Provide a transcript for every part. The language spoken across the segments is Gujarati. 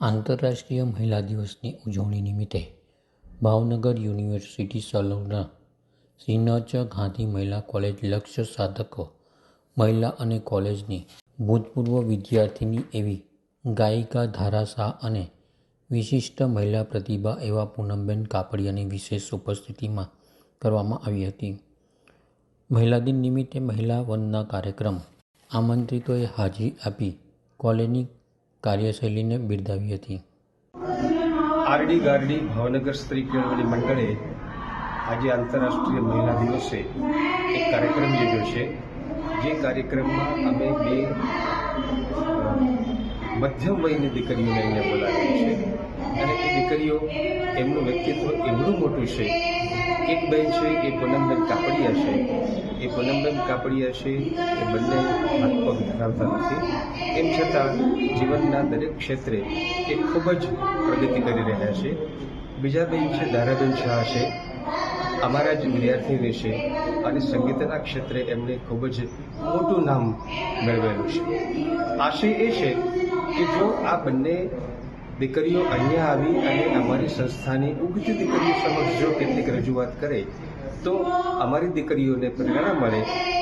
આંતરરાષ્ટ્રીય મહિલા દિવસની ઉજવણી નિમિત્તે ભાવનગર યુનિવર્સિટી સંલગ્ન શ્રીનચ ગાંધી મહિલા કોલેજ લક્ષ્ય સાધકો મહિલા અને કોલેજની ભૂતપૂર્વ વિદ્યાર્થીની એવી ગાયિકા ધારા શાહ અને વિશિષ્ટ મહિલા પ્રતિભા એવા પૂનમબેન કાપડિયાની વિશેષ ઉપસ્થિતિમાં કરવામાં આવી હતી. મહિલા દિન નિમિત્તે મહિલા વંદના કાર્યક્રમ આમંત્રિતોએ હાજરી આપી કોલેજની કાર્યશૈલીને બિરદાવી હતી. આરડી ગારડી ભાવનગર સ્ત્રી કેળવણી મંડળે આજે આંતરરાષ્ટ્રીય મહિલા દિવસે એક કાર્યક્રમ યોજ્યો છે. જે કાર્યક્રમમાં અમે બે મધ્યમ વયની દીકરીઓને અહીંયા બોલાવી છે અને એ દીકરીઓ એમનું વ્યક્તિત્વ એવડું મોટું છે. એક બહેન છે એ પૂનમબેન કાપડિયા છે. એ પૂનમબેન કાપડિયા છે એ બંને હાથ પગ ધરાવતા નથી. એમ છતાં જીવનના દરેક ક્ષેત્રે એ ખૂબ જ પ્રગતિ કરી રહ્યા છે. બીજા બેન છે, ધારાબેન શાહ છે. અમારા જ વિદ્યાર્થી વિશે અને સંગીતના ક્ષેત્રે એમણે ખૂબ જ મોટું નામ મેળવેલું છે. આશય એ છે કે જો આ બંને દીકરીઓ અહીંયા આવી અને અમારી સંસ્થાની ઉગતી દીકરીઓ સમક્ષ જો કેટલીક રજૂઆત કરે તો અમારી દીકરીઓને પ્રેરણા મળે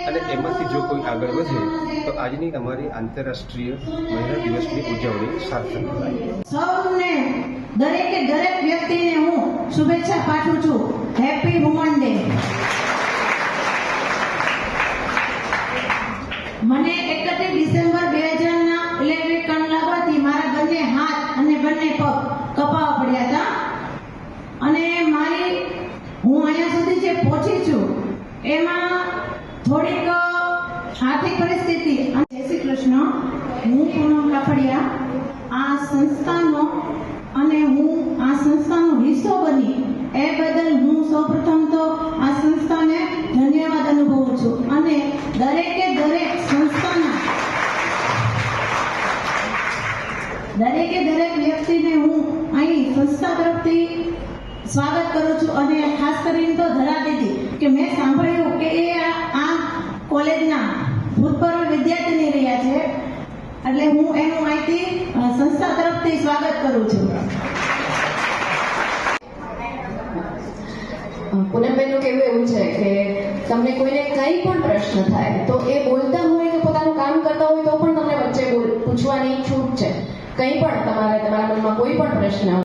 અને એમાંથી જો કોઈ આગળ વધે, તો આજની અમારી આંતરરાષ્ટ્રીય મહિલા દિવસની ઉજવણી સાર્થક સૌને, દરેકે દરેક વ્યક્તિને હું શુભેચ્છા પાઠવું છું. હેપી વુમન ડે મને એકત્રીસ ડિસેમ્બર બે હજારના ઇલેક્ટ્રિક કણ લાગવાથી મારા બંને હાથ અને બંને પગ કપાવા પડ્યા હતા અને મારી હું અહીંયા સુધી જે પહોંચી છું એમાં થોડીક આર્થિક પરિસ્થિતિ. જય શ્રી કૃષ્ણ. હું પૂનમ કાપડિયા આ સંસ્થાનો અને હું આ સંસ્થાનો હિસ્સો બની એ બદલ હું સૌપ્રથમ તો આ સંસ્થાને ધન્યવાદ અનુભવું છું. અને દરેકે દરેક સંસ્થાના દરેકે દરેક વ્યક્તિને હું અહીં સંસ્થા તરફથી સ્વાગત કરું છું. અને ખાસ કરીને તો ધરા દીદી કે મેં સાંભળ્યું કોલેજના ભૂતપૂર્વ વિદ્યાર્થીની રહ્યા છે. એટલે હું એનું માહિતી સંસ્થા તરફથી સ્વાગત કરું છું. પૂનમબેનનું કહેવું એવું છે કે તમને કોઈને કંઈ પણ પ્રશ્ન થાય, તો એ બોલતા હોય કે પોતાનું કામ કરતા હોય તો પણ તમને વચ્ચે પૂછવાની છૂટ છે. કંઈ પણ તમારે તમારા મનમાં કોઈ પણ પ્રશ્ન